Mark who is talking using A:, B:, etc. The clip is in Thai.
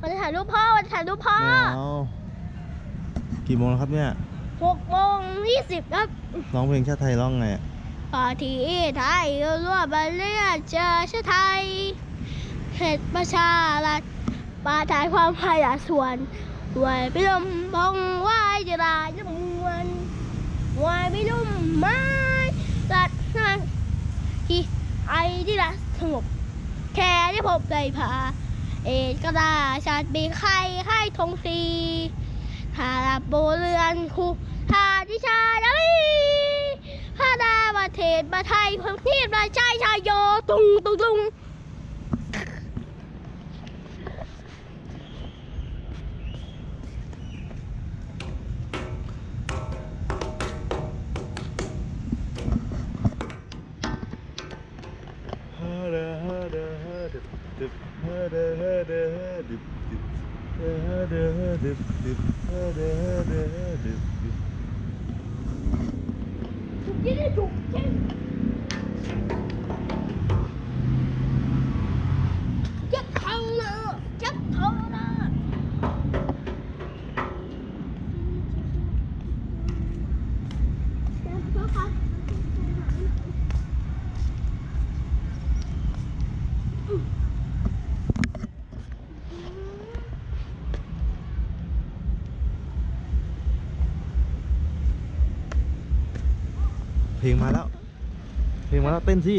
A: วันถ่ายรูปพ่อวันถ่ายรูปพ่อ
B: ไม่เอากี่โมงแล้วครับเนี่ย
A: หกโมงยี่สิบครับ
B: ร้องเพลงชาติไทยร้องไงอะ
A: ปาทีไทยรั่วบาเลียเจอชาติไทยเหตุประชารัฐปาทายความพยาส่วนวายไปลมพองวายจะลายจะมวนวายไปลุ่มไม้รัดนั่นที่ไอที่รักสงบแค่ที่พบได้พา เอกกระดาชาติมีใครให้ทงสีหาลับโบเรือนคูทาทิชาดาลีพาดาประเทศประไทยพิ่มที่ประชายชายโยตุงตุงตุง
B: ฮาดาฮาดา เด้อฮ่าเด้อฮ่าดึบดึบฮ่ เพลงมาแล้ว เพลงมาแล้วเต้นสิ